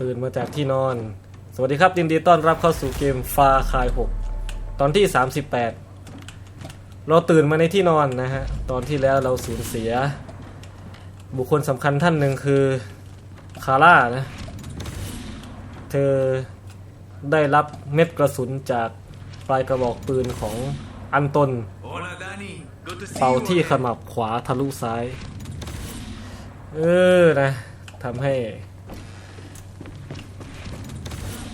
ตื่นมาจากที่นอน สวัสดีครับยินดีต้อนรับเข้าสู่เกมฟาคาย6ตอนที่ 38 เราตื่นมาในที่นอนนะฮะ ตอนที่แล้วเราสูญเสีย บุคคลสำคัญท่านหนึ่งคือคาร่านะ เธอได้รับเม็ดกระสุนจากปลายกระบอกปืนของอันตน Hola, Danny. Good to see เป่า you ที่ข again. มับขวาทะลุซ้าย เออนะทำให้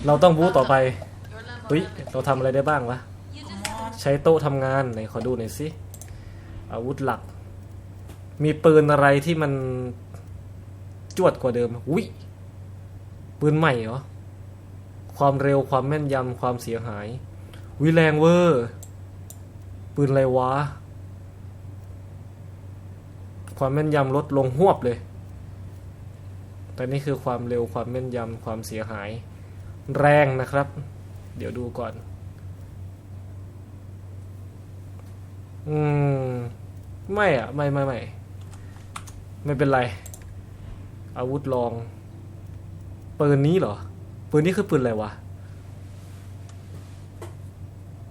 เราต้องบู๊ต่อไปเฮ้ยเราทำอะไรได้บ้างวะ ใช้โต๊ะทำงานไหนขอดูหน่อยสิ อาวุธหลัก มีปืนอะไรที่มันจวดกว่าเดิมอุ้ยปืนใหม่เหรอ ความเร็วความแม่นยำความเสียหาย วิแรงเวอร์ปืนอะไรวะ ความแม่นยำลดลงหวบเลย แต่นี่คือความเร็วความแม่นยำความเสียหาย แรงนะครับ เดี๋ยวดูก่อน อืม ไม่อะไม่ไม่ไม่ไม่เป็นไร อาวุธลองปืนนี้เหรอ ปืนนี้คือปืนอะไรวะ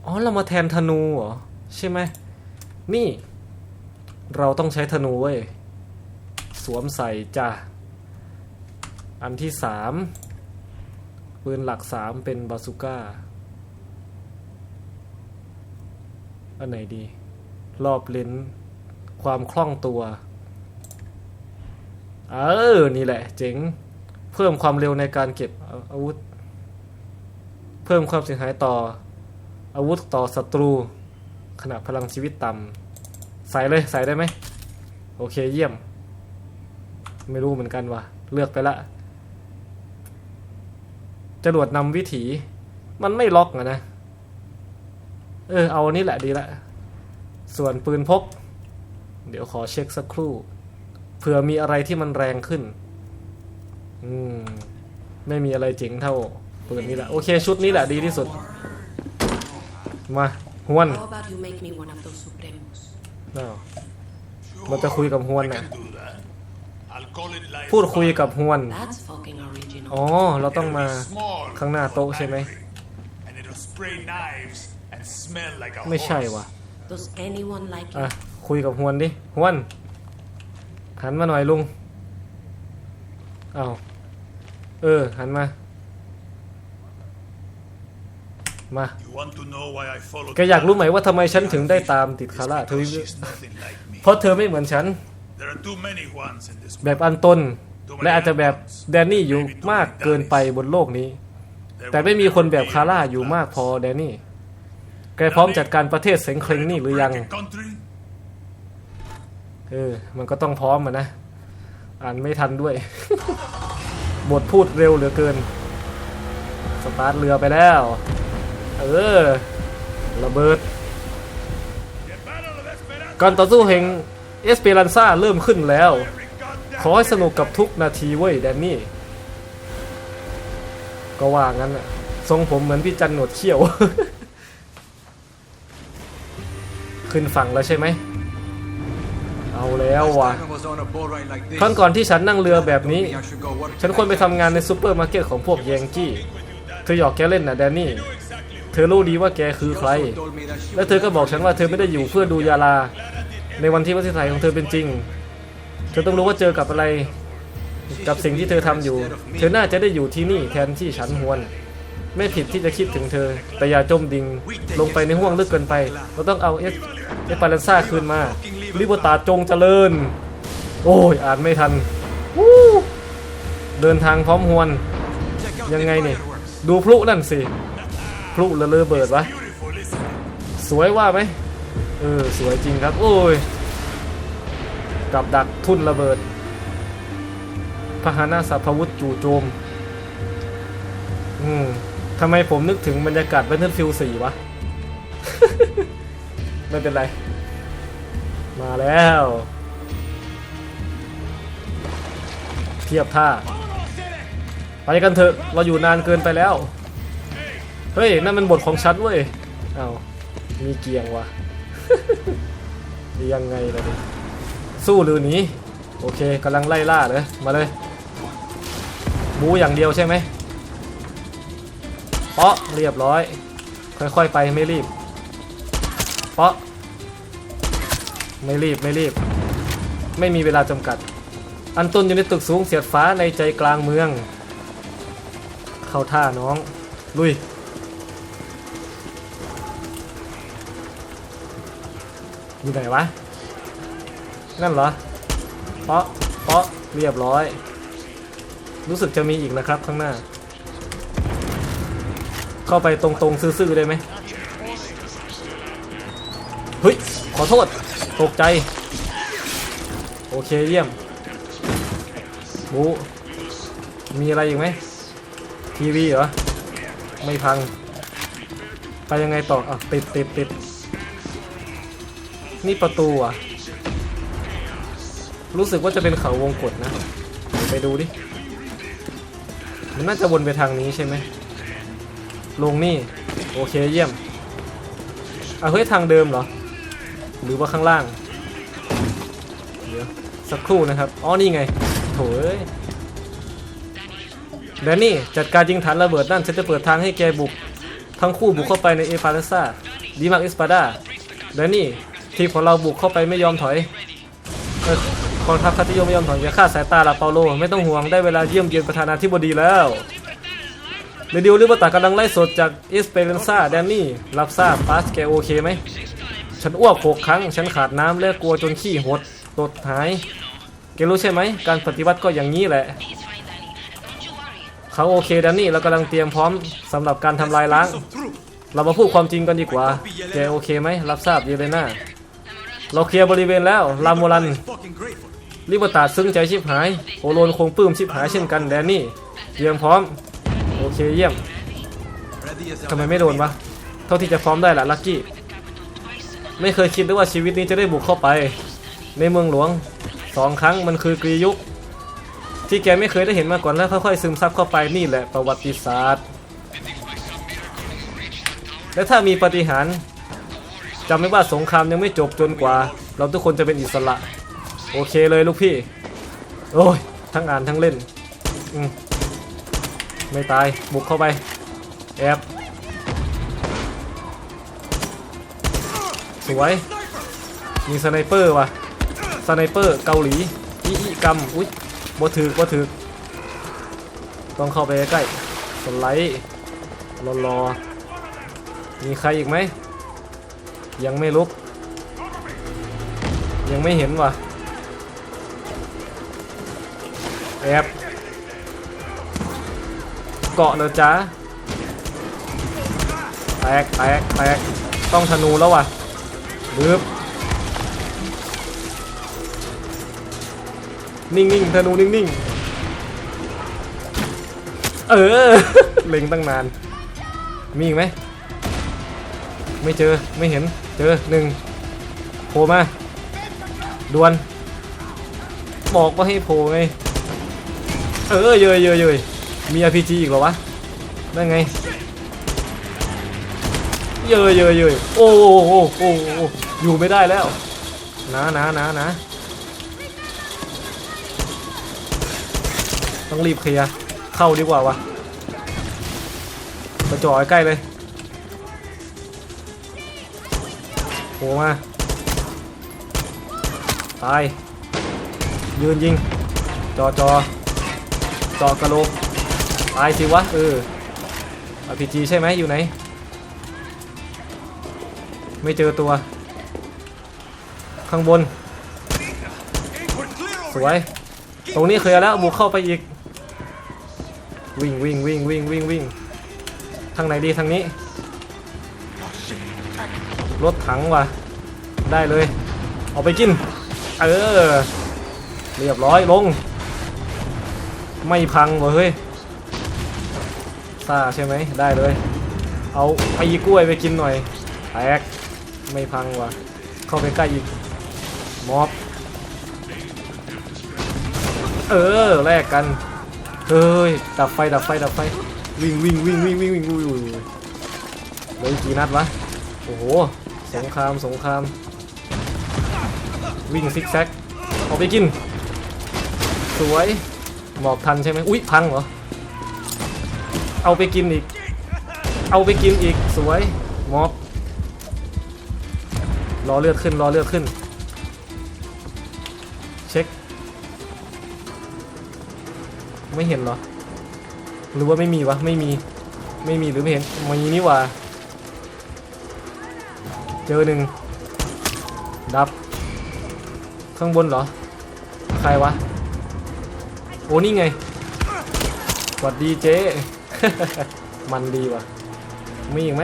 อ๋อ เรามาแทนธนูเหรอ ใช่ไหม นี่ เราต้องใช้ธนูเว้ย สวมใส่จ้ะ อันที่สาม ปืนหลักสามเป็นบาซูก้า อันไหนดี รอบเลนความคล่องตัว เออ นี่แหละ เจ๋ง เพิ่มความเร็วในการเก็บอาอาวุธ เพิ่มความเสียหายต่อ อาวุธต่อศัตรู ขณะพลังชีวิตต่ำใส่เลย ใส่ได้ไหม โอเคเยี่ยม ไม่รู้เหมือนกันว่ะ เลือกไปละ จรวดนำวิถี มันไม่ล็อกอะนะ เออ เอาอันนี้แหละดีละ ส่วนปืนพก เดี๋ยวขอเช็คสักครู่ เผื่อมีอะไรที่มันแรงขึ้น อืม ไม่มีอะไรเจ๋งเท่า ปืนนี้แหละ โอเค ชุดนี้แหละดีที่สุด มาหวน How about you make me one of those Supremos? อ้าวเราจะคุยกับฮวน I น่ะ พูดคุยกับฮวน That's fucking original. อ๋อ เราต้องมา Small ข้างหน้าโต๊ะใช่ไหม and it'll spray knives and smell like a ไม่ใช่ horse. ว่ะ Does anyone like อะ it? คุยกับฮวนดิฮวน หันมาหน่อยลุง เอาวเออ หันมา มา You want to know why I followed แกอยากรู้ไหมว่าทำไมฉันถึงได้ตามติดคาร่าเธอ Because she's nothing like me. เพราะเธอไม่เหมือนฉัน There are too many ones in this แบบ world. อันตนและอาจจะแบบแดนนี่อยู่มากเกินไปบนโลกนี้ There แต่ will ไม่มีคน never แบบ be คาร่า enough อยู่มากพอ plans. แดนนี่แกพร้อมจัดการประเทศเสงเคร่งนี่หรือยัง Break a country? เออมันก็ต้องพร้อมอะนะ อ่านไม่ทันด้วย บทพูดเร็วเหลือเกิน สตาร์ทเรือไปแล้ว เออ ระเบิด The Battle of Esperanza การต่อสู้แห่ง เอสเปรันซ่าเริ่มขึ้นแล้ว ขอให้สนุกกับทุกนาทีเว้ยแดนนี่ ก็ว่างั้นอะทรงผมเหมือนพี่จันหนวดเขี้ยว ขึ้นฝั่งแล้วใช่ไหม เอาแล้วว่ะครั้งก่อนที่ฉันนั่งเรือแบบนี้ ฉันควรไปทำงานในซูเปอร์มาร์เก็ตของพวกแยงกี้ เธอหยอกแกเล่นนะแดนนี่ เธอรู้ดีว่าแกคือใคร และเธอก็บอกฉันว่าเธอไม่ได้อยู่เพื่อดูยาลา ในวันที่ประเทศไทยของเธอเป็นจริง เธอต้องรู้ว่าเจอกับอะไร กับสิ่งที่เธอทำอยู่ เธอน่าจะได้อยู่ที่นี่แทนที่ฉันหวน ไม่ผิดที่จะคิดถึงเธอ แต่อย่าจมดิ่งลงไปในห่วงลึกเกินไป เราต้องเอาเอสเอสปาเลนซ่าคืนมาลิบตาจงเจริญ โอ้ยอ่านไม่ทัน เดินทางพร้อมหวน ยังไงเนี่ยดูพลุนั่นสิ พลุระเลอเบิดวะ สวยว่าไหม เออ สวยจริงครับ โอ้ย กับดักทุ่นระเบิด พหานาสัพพวุธจู่โจม อืมทำไมผมนึกถึงบรรยากาศ Battlefield 4 วะ ไม่เป็นไร มาแล้ว เทียบท่า ไปกันเถอะ เราอยู่นานเกินไปแล้ว เฮ้ย นั่นมันบทของฉันเว้ย เอามีเกียงวะ ยังไงล่ะดิสู้หรือหนีโอเคกำลังไล่ล่าเลยมาเลยบูอย่างเดียวใช่ไหมเปาะเรียบร้อย ค่อยๆไปไม่รีบเปาะไม่รีบไม่รีบ ไม่มีเวลาจำกัด อันตุนอยู่ในตึกสูงเสียดฟ้าในใจกลางเมือง เข้าท่าน้อง ลุย อยู่ไหนวะ นั่นเหรอเปาะเปาะเรียบร้อย รู้สึกจะมีอีกนะครับข้างหน้า เข้าไปตรงๆซื่อๆได้ไหมเฮ้ย ขอโทษ ตกใจ โอเคเยี่ยมบูมีอะไรอีกไหม ทีวีเหรอ ไม่พัง ไปยังไงต่ออะติดติดติด นี่ประตูอะ รู้สึกว่าจะเป็นเขาวงกตนะ ไปดูดิ มันน่าจะวนไปทางนี้ใช่ไหม ลงนี่ โอเคเยี่ยมอะเฮ้ยทางเดิมเหรอ หรือว่าข้างล่าง เดี๋ยว สักครู่นะครับ อ๋อ นี่ไง โถเอ้ยแดนนี่จัดการยิงฐานระเบิดนั่นฉันจะเปิดทางให้แกบุก ทั้งคู่บุกเข้าไปในเอฟาเลซ่าดีมากเอสปาดาแดนนี่ ทีมของเราบุกเข้าไปไม่ยอมถอยกองทัพคาติโยไม่ยอมถอยอย่าฆ่าสายตาละเปาโลไม่ต้องห่วงได้เวลาเยี่ยมเยียนประธานาธิบดีแล้วเรดิโอลิบตากำลังไล่สดจากเอสเปเรนซ่าแดนนี่รับทราบปาสแกโอเคไหมฉันอ้วกหกครั้ง ฉันขาดน้ำและกลัวจนขี้หดตดหายแกรู้ใช่ไหม การปฏิวัติก็อย่างนี้แหละ เขาโอเคแดนนี่เรากำลังเตรียมพร้อมสำหรับการทำลายล้าง เรามาพูดความจริงกันดีกว่าแกโอเคไหมรับทราบเยเลนา เราเคลียร์บริเวณแล้วลาโมรันลิบตาซึ้งใจชิบหายโอโลนคงปลื้มชิบหายเช่นกันแดนนี่เตรียมพร้อมโอเคเยี่ยมทำไมไม่โดนวะเท่าที่จะพร้อมได้ละลักกี้ไม่เคยคิดด้วยว่าชีวิตนี้จะได้บุกเข้าไป ในเมืองหลวงสองครั้งมันคือกรียุค ที่แกไม่เคยได้เห็นมาก่อนแล้วค่อยๆซึมซับเข้าไปนี่แหละประวัติศาสตร์ และถ้ามีปฏิหาร จำไม่ว่าสงครามยังไม่จบจนกว่า เราทุกคนจะเป็นอิสระ โอเคเลยลูกพี่ โอ้ย ทั้งอ่านทั้งเล่น อืมไม่ตาย บุกเข้าไป แอบ สวย มีสไนเปอร์ว่ะ สไนเปอร์เกาหลีอีอีกำอุ๊ยบ่ถือบ่ถือต้องเข้าไปใกล้สไลด์รอรอๆมีใครอีกไหม ยังไม่ลุก ยังไม่เห็นว่ะแอบเกาะเลยจ้าแตกแตกแตกต้องธนูแล้วว่ะบึบนิ่งๆธนูนิ่งๆ เออ เล็งตั้งนาน มีอีกไหม ไม่เจอ ไม่เห็น เจอหนึ่งโผล่มาดวนบอกว่าให้โผล่ไงเออเยยเยยเยยมี RPG อีกเหรอวะนั่นไงเยยเยยเยยโอ้โหโอ้โหอ้อยู่ไม่ได้แล้วนะนะนะนะต้องรีบเคลียร์เข้าดีกว่าวะไปจ่อใกล้เลย ผล่มา ตาย ยืนยิง จอจอจาะกระโหลก ตายสิวะ เออ RPG ใช่ไหมอยู่ไหน ไม่เจอตัว ข้างบน สวย ตรงนี้เคลียร์แล้วบุกเข้าไปอีก วิ่งวิ่งวิ่งวิ่งวิ่งวิ่งทางไหนดีทางนี้ รถถังว่ะ ได้เลย เอาไปกิน เออ เรียบร้อยลง ไม่พังว้ยเฮ้ยซาใช่ไหมได้เลย เอาไอ้กล้วยไปกินหน่อยแตกไม่พังว่ะ เข้าไปใกล้อีกมอบเออแลกกัน เฮ้ย ดับไฟ ดับไฟ ดับไฟ วิ่งวิ่งวิ่งวิ่งวิ่งวิ่งวิ่งวิ่งเลยกี่นัดวะ โอ้โห สงครามสงคราม วิ่งซิกแซกเอาไปกิน สวยหมอบทันใช่ไหมอุ๊ยพังเหรอ เอาไปกินอีก เอาไปกินอีกสวยมอบรอเลือดขึ้นรอเลือดขึ้น เช็ค ไม่เห็นเหรอ หรือว่าไม่มีวะไม่มีไม่มีหรือไม่เห็นมีนี่ว่า จอหนึ่งดับ ข้างบนเหรอ ใครวะ โอ้นี่ไงสวัสดีเจ๊ มันดีว่ะ มีอีกไหม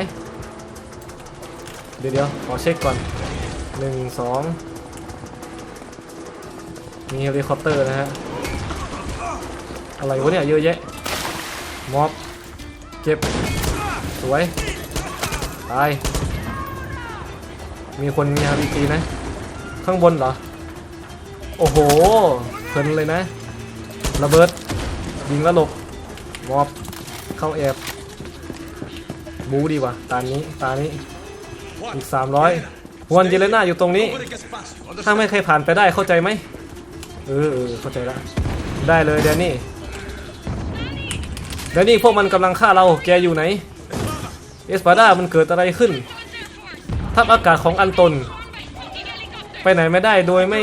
เดี๋ยวเดี๋ยวขอเช็คก่อนหนึ่งสองมีเฮลิคอปเตอร์นะฮะ อะไรวะเนี่ยเยอะแยะ ม็อบ เก็บ สวย ตาย มีคนมีอาร์พีจีนะ ข้างบนเหรอ โอ้โหเพลินเลยนะ ระเบิด ยิงแล้วหลบมอบ เข้าแอบบูดีว่ะตานี้ ตานี้ อีก 300วันเยเลน่าอยู่ตรงนี้ ถ้าไม่ใครผ่านไปได้เข้าใจไหม เออเออเข้าใจแล้วได้เลยแดนนี่ แดนนี่พวกมันกำลังฆ่าเรา แกอยู่ไหน เอสปาดามันเกิดอะไรขึ้น ทัพอากาศของอันตน ไปไหนไม่ได้โดยไม่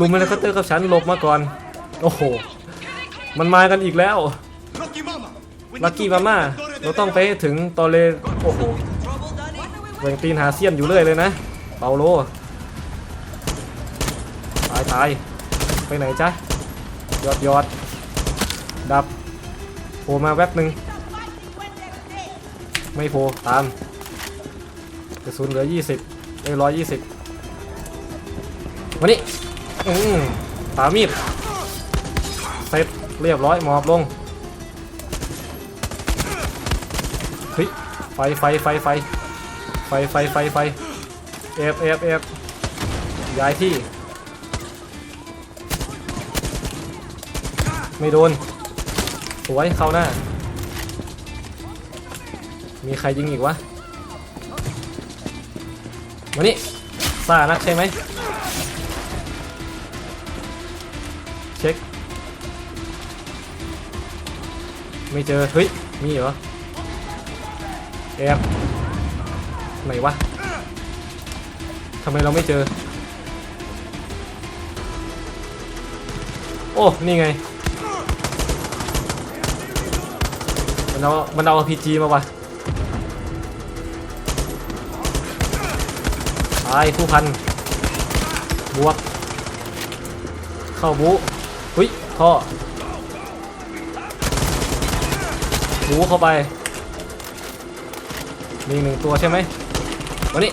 ลุมเฮลิคอปเตอร์กับฉันหลบมาก่อน โอ้โห มันมากันอีกแล้ว ลักกี้มาม่า เราต้องไปถึงตอเลโอ้โหแหว่งตีนหาเซียนอยู่เรื่อยเลยนะ เปาโล ตายตาย ไปไหนจ๊ะ ยอดยอด ดับโผล่มาแวบหนึ่ง ไม่โผล่ตาม กระสุนเหลือ20เอ้ร้อยยี่สิบมานี่อืมปามีดเสร็จเรียบร้อยหมอบลงเฮ้ยไฟไฟไฟไฟไฟไฟไฟไฟเอฟเอฟเอฟย้ายที่ไม่โดนสวยเข้าหน้า มีใครยิงอีกวะ มานี่ซ่านักใช่ไหมเช็ค ไม่เจอ เฮ้ย มีเหรอแอบไหนวะทำไมเราไม่เจอ โอ้ นี่ไง มันเอา มันเอา RPG มาวะ ตายผู้พัน บวก เข้าบูหุ้ยท่อบูเข้าไป มีหนึ่งตัวใช่ไหมวันนี้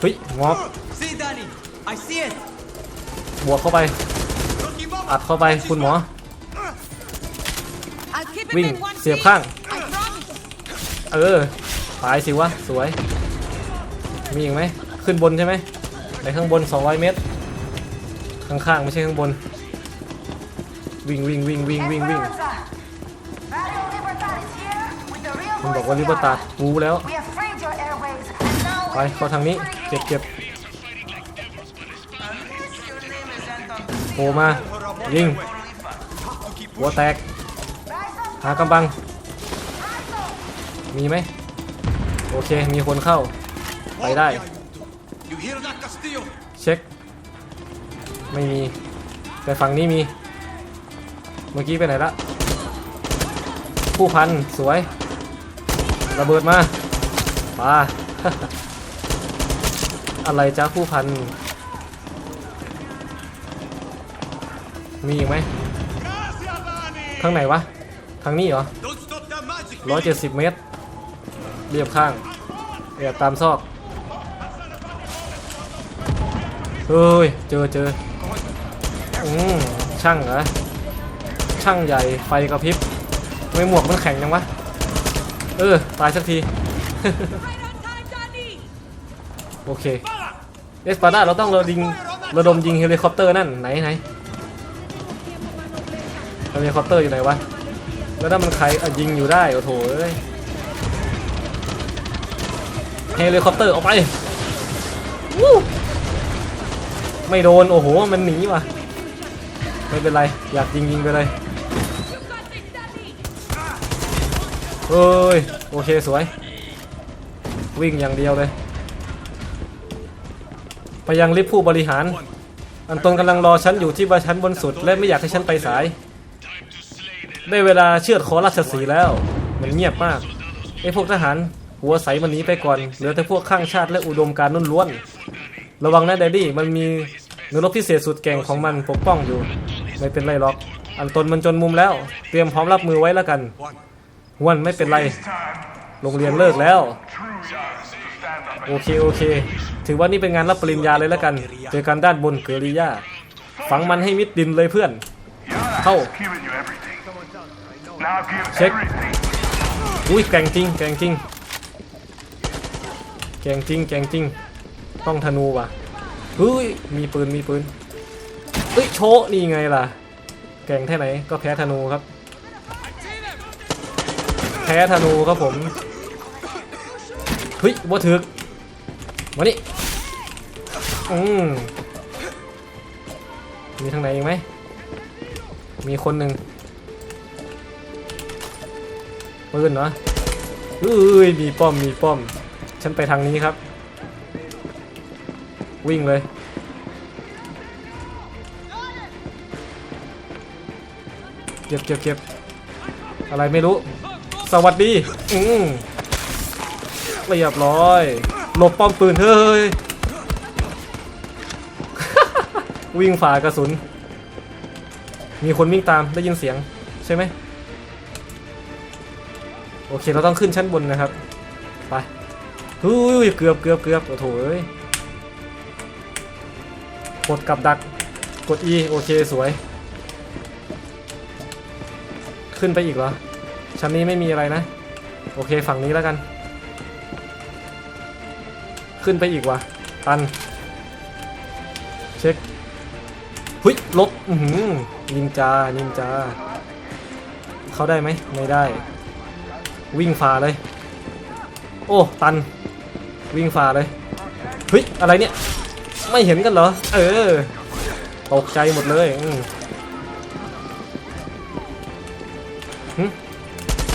เฮ้ยงอบบวกเข้าไป อัดเข้าไปคุณหมอ วิ่งเสียบข้าง เออตายสิวะ สวย มีอีกไหมขึ้นบนใช่ไหมไปข้างบน 200 เมตร ข้างๆไม่ใช่ข้างบน วิ่งวิ่งวิ่งวิ่งวิ่งวิ่งมันบอกว่าลิเบอร์ตา God. ปูแล้ว ไปเข้าทางนี้เก็บเก็บโผล่มา ยิง หัวแตก หากำบัง มีไหม โอเค มีคนเข้า ไปได้ เช็ค ไม่มี แต่ฝั่งนี้มี เมื่อกี้ไปไหนละ ผู้พันสวย ระเบิดมาปาอะไรจ้าผู้พัน มีอีกไหมทางไหนวะ ทางนี้เหรอ Don't stop that magic. ร้อยเจ็ดสิบเมตร เรียบข้างแอบตามซอก เฮ้ย เจอเจออืมช่างเหรอ ช่างใหญ่ไฟกระพริบไม่หมวกมันแข็งยังวะ เออ ตายสักที โอเค เอสปาด้าเราต้องระดิงระดมยิงเฮลิคอปเตอร์นั่น ไหนไหนเฮลิคอปเตอร์อยู่ไหนวะ แล้วถ้ามันใครอะยิงอยู่ได้ โอ้โถเอ้ยเฮลิคอปเตอร์ออกไปวู้ ไม่โดน โอ้โห มันหนีว่ะ ไม่เป็นไร อยากยิงยิงไปเลยเอ้ย โอเคสวย วิ่งอย่างเดียวเลย ไปยังลิฟต์ผู้บริหาร อันตนกำลังรอฉันอยู่ที่บาชั้นบนสุด และไม่อยากให้ฉันไปสาย ได้เวลาเชือดคอราชสีแล้ว มันเงียบมากไอ้พวกทหารหัวใสมันหนีไปก่อน เหลือแต่พวกข้างชาติและอุดมการณ์ล้วน ระวังนะแดดดี้ มันมี นรกพิเศษสุดแก่งของมันปกป้องอยู่ ไม่เป็นไรหรอก อันตนมันจนมุมแล้ว เตรียมพร้อมรับมือไว้แล้วกันวันไม่เป็นไร โรงเรียนเลิกแล้ว โอเคโอเค ถือว่านี่เป็นงานรับปริญญาเลยแล้วกัน เจอกันด้านบนเกอริยาฝังมันให้มิดดินเลยเพื่อน เข้า Giving you everything. Now give Check. everything. อุ้ยแก่งจริงแก่งจริงแก่งจริงแก่งจริง ต้องธนูว่ะ เฮ้ยมีปืนมีปืนเอ้ยโชนี่ไงล่ะ แก่งแค่ไหนก็แพ้ธนูครับ แพ้ธนูครับผมเฮ้ยบ่ถึกมานี่อืมมีทางไหนอีกไหมมีคนหนึ่งปืนเนาะเอ้ยมีป้อมมีป้อม ฉันไปทางนี้ครับ วิ่งเลยเก็บเก็บเก็บอะไรไม่รู้ สวัสดี อืมเรียบร้อย หลบป้อมปืนเฮ้ย วิ่งฝ่ากระสุน มีคนวิ่งตามได้ยินเสียง ใช่ไหม โอเค เราต้องขึ้นชั้นบนนะครับ ไปอุ้ย เกือบเกือบเกือบโอ้โถเอ้ย กดกับดักกด E โอเคสวย ขึ้นไปอีกเหรอ ชั้นนี้ไม่มีอะไรนะ โอเคฝั่งนี้แล้วกัน ขึ้นไปอีกว่ะตัน เช็คหุยลบอือหือนินจา นินจา เขาได้ไหม ไม่ได้ วิ่งฝ่าเลย โอ้ ตัน วิ่งฝ่าเลยเฮ้ยอะไรเนี่ย ไม่เห็นกันเหรอ เออ ตกใจหมดเลยอื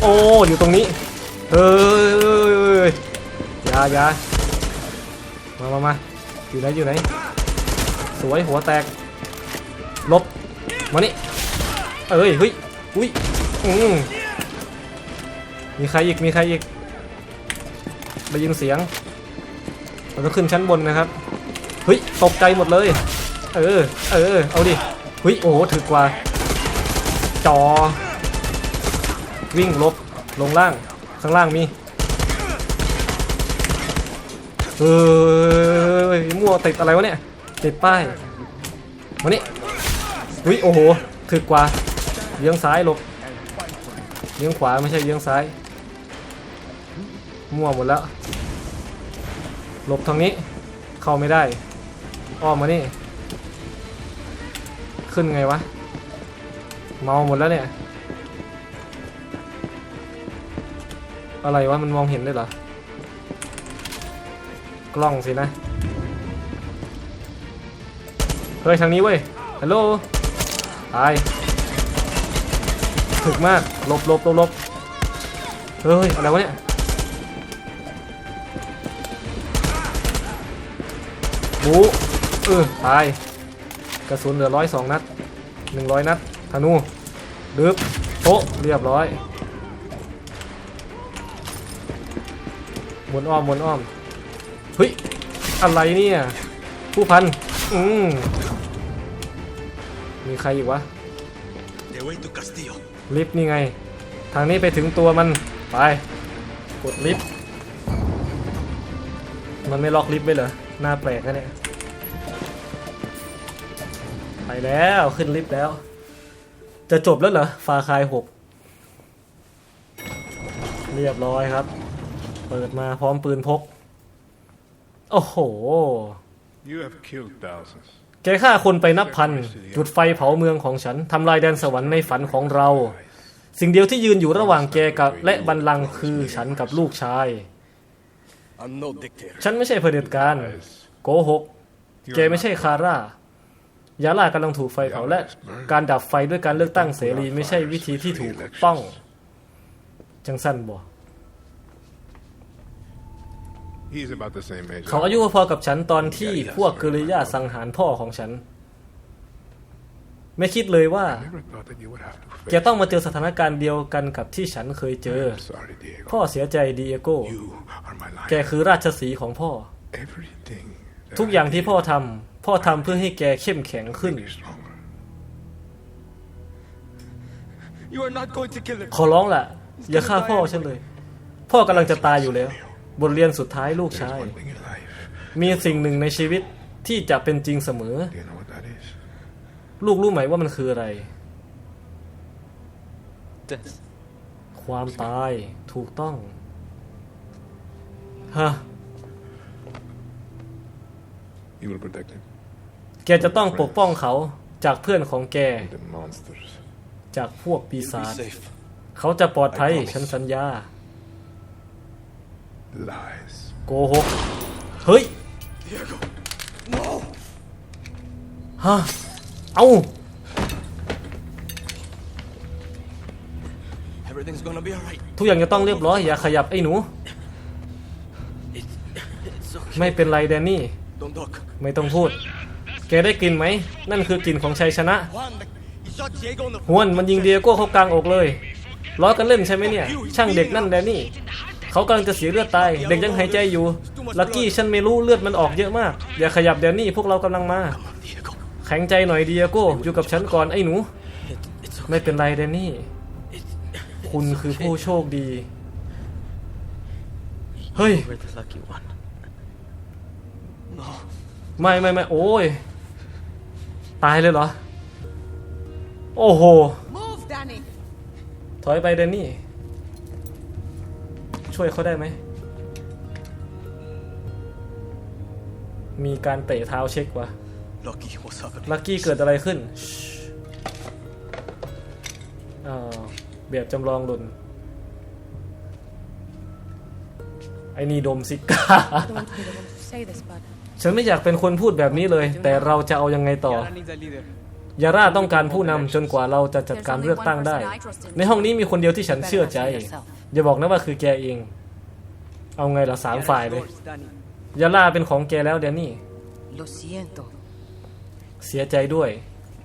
โอ้ อยู่ตรงนี้ เฮ้ยยายามามามาอยู่ไหน อยู่ไหน สวยหัวแตก ลบ มานี่ เอ้ย เฮ้ย อุ้ย อืมมีใครอีก มีใครอีก ได้ยินเสียง เราต้องขึ้นชั้นบนนะครับ เฮ้ยตกใจหมดเลย เออ เออ เอาดิเฮ้ย โอ้โหถึกกว่า จอ วิ่งลบ ลงล่าง ข้างล่างมีเฮ้ยมั่วติดอะไรวะเนี่ย ติดป้ายมานี่เฮ้ย โอ้โหถึกกว่า เลี้ยงซ้ายลบ เลี้ยงขวาไม่ใช่เลี้ยงซ้าย มั่วหมดแล้วหลบทางนี้ เข้าไม่ได้ อ้อมมานี่ ขึ้นไงวะ เมาหมดแล้วเนี่ย อะไรวะ มันมองเห็นได้เหรอ กล้องสินะ เฮ้ย ทางนี้เว้ย ฮัลโหลตายถึกมากหลบหลบหลบหลบเฮ้ย อะไรวะเนี่ยบู เออตาย กระสุนเหลือร้อยสองนัดหนึ่งร้อยนัดธนูดึบโต๊ะเรียบร้อยหมุนอ้อมหมุนอ้อมเฮ้ยอะไรเนี่ยผู้พันอืมมีใครอีกวะ The way to Castillo. ลิฟต์นี่ไง ทางนี้ไปถึงตัวมันไปกดลิฟต์มันไม่ล็อกลิฟต์ไว้เหรอหน้าแปลกนะเนี่ยไป แล้วขึ้นลิฟต์แล้ว จะจบแล้วเหรอ ฟาคายหกเรียบร้อยครับ เปิดมาพร้อมปืนพก โอ้โห You have killed thousands. แกฆ่าคนไปนับพัน จุดไฟเผาเมืองของฉัน ทำลายแดนสวรรค์ในฝันของเรา สิ่งเดียวที่ยืนอยู่ระหว่างแกกับและบัลลังก์คือฉันกับลูกชาย I'm no dictator. ฉันไม่ใช่เผด็จการ โกหก แกไม่ใช่คาร่า ยาลากำลังถูกไฟเผาและการดับไฟด้วยการเลือกตั้งเสรีไม่ใช่วิธีที่ถูกต้อง จังสันบ่เขาอายุพอกับฉันตอนที่พวกกิริยาสังหารพ่อของฉัน ไม่คิดเลยว่า แกต้องมาเจอสถานการณ์เดียวกันกับที่ฉันเคยเจอ พ่อเสียใจดีเอโก้ แกคือราชสีของพ่อ ทุกอย่างที่พ่อทำ พ่อทำเพื่อให้แกเข้มแข็งขึ้น made me stronger. You are not going to kill him. ขอร้องล่ะ อย่าฆ่าพ่อฉันเลย พ่อกำลังจะตายอยู่แล้ว บทเรียนสุดท้ายลูก There's ชาย one thing in life. มีสิ่งหนึ่งในชีวิตที่จะเป็นจริงเสมอ Do you know what that is? ลูกรู้ไหมว่ามันคืออะไร Death. ความตายถูกต้อง ฮะ You will protect him. แกจะต้องปกป้องเขาจากเพื่อนของแก The monsters. จากพวกปีศา Be จ safe. เขาจะปลอดภัย I promise ฉันสัญญา Lies. โกหกเฮ้ย Diego. ฮะเอา Everything's gonna be alright. ทุกอย่างจะต้องเรียบร้อย อย่าขยับไอ้หนู It's, it's okay. ไม่เป็นไรแดนนี่ Don't talk. ไม่ต้องพูด แกได้กลิ่นไหม นั่นคือกลิ่นของชัยชนะฮวนมันยิงเดียโก้เข้ากลางอกเลย ล้อกันเล่นใช่ไหมเนี่ย ช่างเด็กนั่นแดนนี่ เขากำลังจะเสียเลือดตาย เด็กยังหายใจอยู่ ลักกี้ฉันไม่รู้เลือดมันออกเยอะมาก อย่าขยับแดนนี่พวกเรากำลังมา แข็งใจหน่อยเดียโก้ อยู่กับฉันก่อนไอ้หนู ไม่เป็นไรแดนนี่ คุณคือผู้โชคดี เฮ้ย ไม่ไม่ไม่โอ้ย ตายเลยเหรอ โอ้โห Move, Danny. ถอยไปแดนนี่ ช่วยเขาได้ไหม มีการเตะเท้าเช็ควะ Lucky, what's happening? ลักกี้เกิดอะไรขึ้นอ้าวแบบจำลองหล่นไอ้นี่ดมซิก้า I don't want to be the one to say this, but ฉันไม่อยากเป็นคนพูดแบบนี้เลย แต่เราจะเอายังไงต่อ Yara needs a leader. ยาร่าต้องการผู้นำจนกว่าเราจะจัดการเลือกตั้งได้ ในห้องนี้มีคนเดียวที่ฉันเชื่อใจ อย่าบอกนะว่าคือแกเอง เอาไงล่ะสาม Yara's ฝ่ายเลย yours, Danny. ยาร่าเป็นของแกแล้วเดนนี่ Lo siento. เสียใจด้วย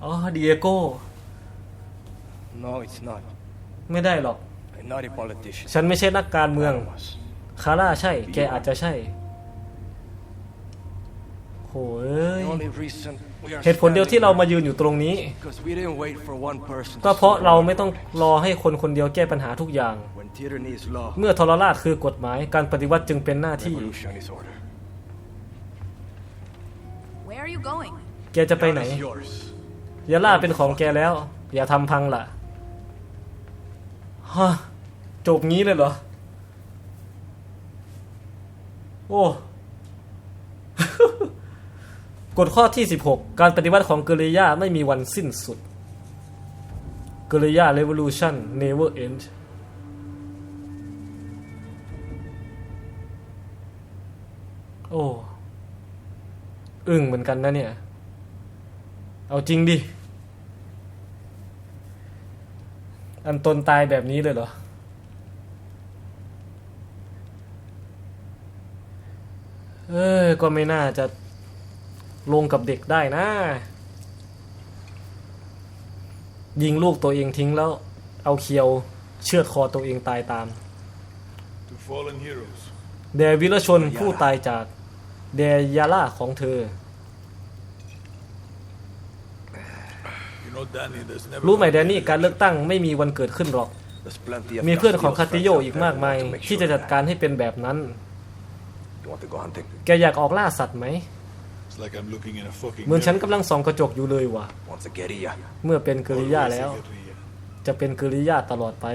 อ๋อเดียโก้ No, it's not. ไม่ได้หรอก I'm not a politician. ฉันไม่ใช่นักการเมือง Was. คาร่าใช่ แกอาจจะใช่ โหเอ้ย The only reason we are เหตุผลเดียวที่เรามายืนอยู่ตรงนี้ because we didn't wait for one person. to ก็เพราะ solve เรา our ไม่ต้องรอให้คนคนเดียวแก้ปัญหาทุกอย่าง When tyranny is law, เมื่อทรราชคือกฎหมายการปฏิวัติจึงเป็นหน้าที่ revolution is order. where are you going? แกจะไปไหน It's yours. ยาล่าเป็นของแกแล้ว อย่าทำพังล่ะฮะจบงี้เลยเหรอ โอ้ กฎข้อที่ 16 การปฏิวัติของเกเรยาไม่มีวันสิ้นสุดเกเรยา revolution never end โอ้อึ้งเหมือนกันนะเนี่ย เอาจริงดิ อันตนตายแบบนี้เลยเหรอ เอ้ย ก็ไม่น่าจะ ลงกับเด็กได้นะ ยิงลูกตัวเองทิ้งแล้วเอาเคียวเชือดคอตัวเองตายตาม To fallen heroes. แดวิรชนผู้ตายจากแดยาล่าของเธอ You know, Danny, there's never รู้ไหมแดนนี่การเลือกตั้งไม่มีวันเกิดขึ้นหรอก There's plenty of มีเพื่อนของ Castillo's คาติโย friends out อีก there มาก who มาย want to make ที่ sure จะ it จัดการ happens. ให้เป็นแบบนั้น You want to go hunting? แกอยากออกล่าสัตว์ไหม เหมือนฉันกำลังส่องกระจกอยู่เลยว่ะ Once a guerrilla. เมื่อเป็นกริยาแล้ว จะเป็นกริยาตลอดไป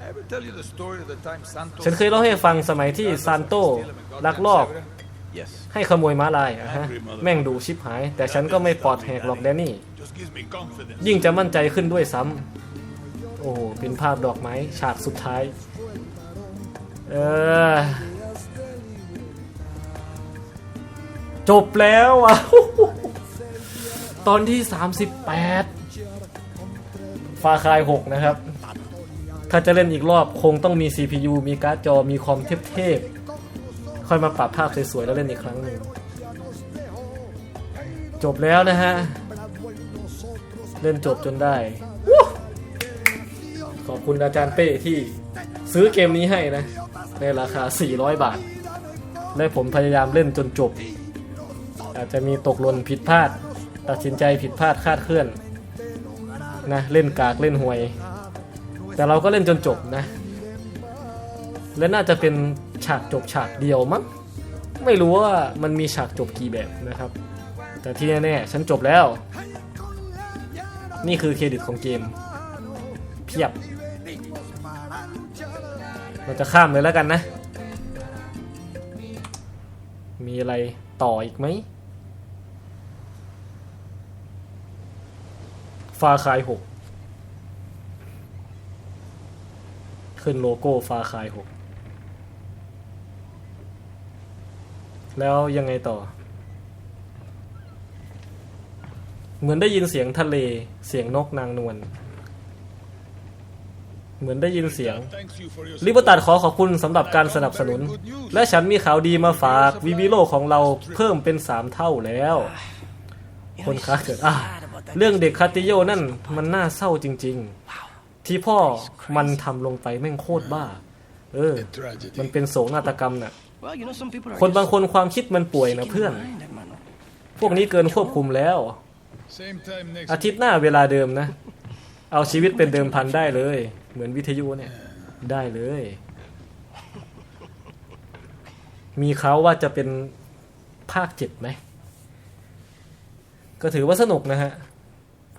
I ever tell you the story of the time Santos ฉันเคยเล่าให้ฟังสมัยที่ซานโตลักลอบ Yes. ให้ขโมยม้าลายอะฮะแม่งดูชิบหาย แต่ฉันก็ไม่ปลอดแหกหรอกแดนนี่ Just gives me confidence. ยิ่งจะมั่นใจขึ้นด้วยซ้ำโอ้เป็นภาพดอกไม้ฉากสุดท้าย เออ จบแล้วอะ ตอนที่ 38 ฟาคาย 6 นะครับ ถ้าจะเล่นอีกรอบคงต้องมี CPU มีการ์ดจอมีคอมเทพๆ ค่อยมาปรับภาพสวยๆ แล้วเล่นอีกครั้งหนึ่ง จบแล้วนะฮะ เล่นจบจนได้ ขอบคุณอาจารย์เป้ที่ซื้อเกมนี้ให้นะ ในราคา 400 บาท และผมพยายามเล่นจนจบ อาจจะมีตกหล่นผิดพลาด ตัดสินใจผิดพลาดคาดเคลื่อนนะเล่นกากเล่นหวย แต่เราก็เล่นจนจบนะ และน่าจะเป็นฉากจบฉากเดียวมั้งไม่รู้ว่ามันมีฉากจบกี่แบบนะครับ แต่ที่แน่ๆฉันจบแล้ว นี่คือเครดิตของเกม เพียบ เราจะข้ามเลยแล้วกันนะ มีอะไรต่ออีกไหมาคายหกขึ้นโลโก้ฟาคายหกแล้วยังไงต่อ เหมือนได้ยินเสียงทะเลเสียงนกนางนวลเหมือนได้ยินเสียงลิบอร์ตัดขอขอบคุณสำหรับการสนับสนุน และฉันมีข่าวดีมาฝากวีบิโลของเราเพิ่มเป็น3เท่าแล้ว คนค้าเกิดอะ เรื่องเด็กคาติโยนั่นมันน่าเศร้าจริง ๆ ที่พ่อมันทำลงไปแม่งโคตรบ้า เออ tragedy. มันเป็นโศกนาฏกรรมน่ะ Well, you know, some people are คนบางคนความคิดมันป่วยนะเพื่อน minded, man. พวกนี้เกินควบคุมแล้ว Same time next อาทิตย์หน้าเวลาเดิมนะ เอาชีวิตเป็นเดิมพันได้เลย เหมือนวิทยุเนี่ย ได้เลย มีเขาว่าจะเป็นภาคเจ็ดไหมก็ถือว่าสนุกนะฮะ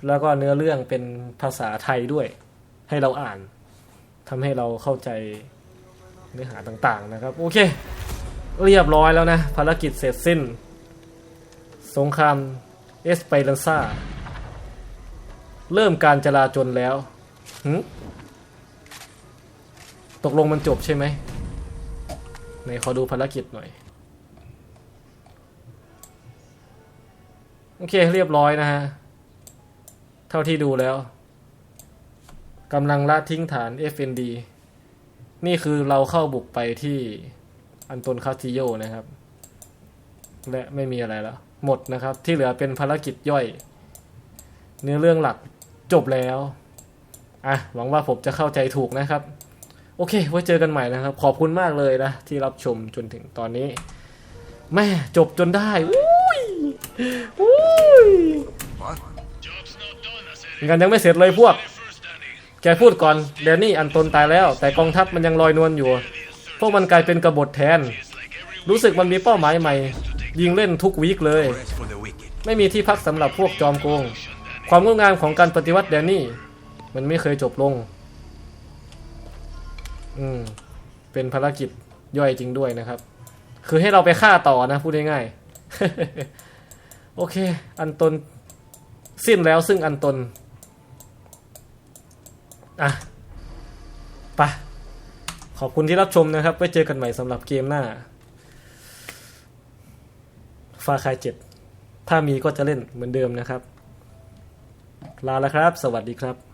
แล้วก็เนื้อเรื่องเป็นภาษาไทยด้วย ให้เราอ่านทำให้เราเข้าใจเนื้อหาต่างๆนะครับ โอเค เรียบร้อยแล้วนะ ภารกิจเสร็จสิ้น สงครามเอสไปรันซาเริ่มการจลาจลแล้วหตกลงมันจบใช่ไหมไหนขอดูภารกิจหน่อย โอเคเรียบร้อยนะฮะ ท่าที่ดูแล้วกำลังละทิ้งฐาน FND นี่คือเราเข้าบุกไปที่อันตนคาติโยนะครับ และไม่มีอะไรแล้ว หมดนะครับ ที่เหลือเป็นภารกิจย่อย เนื้อเรื่องหลักจบแล้ว อะ หวังว่าผมจะเข้าใจถูกนะครับ โอเค ไว้เจอกันใหม่นะครับ ขอบคุณมากเลยนะ ที่รับชมจนถึงตอนนี้ แม่จบจนได้อุ้ยอุ้ย งานยังไม่เสร็จเลยพวก แกพูดก่อนแดนนี่อันตนตายแล้ว แต่กองทัพมันยังลอยนวลอยู่ พวกมันกลายเป็นกบฏแทน รู้สึกมันมีเป้าหมายใหม่ ยิงเล่นทุกวีคเลย ไม่มีที่พักสำหรับพวกจอมโกง ความงดงามของการปฏิวัติแดนนี่ มันไม่เคยจบลง อืม เป็นภารกิจย่อยจริงด้วยนะครับ คือให้เราไปฆ่าต่อนะพูดง่ายๆโอเค อันตน สิ้นแล้วซึ่งอันตน อะไปะขอบคุณที่รับชมนะครับ ไว้เจอกันใหม่สำหรับเกมหน้าฟาคายเจ็ดถ้ามีก็จะเล่นเหมือนเดิมนะครับ ลาแล้วครับ สวัสดีครับ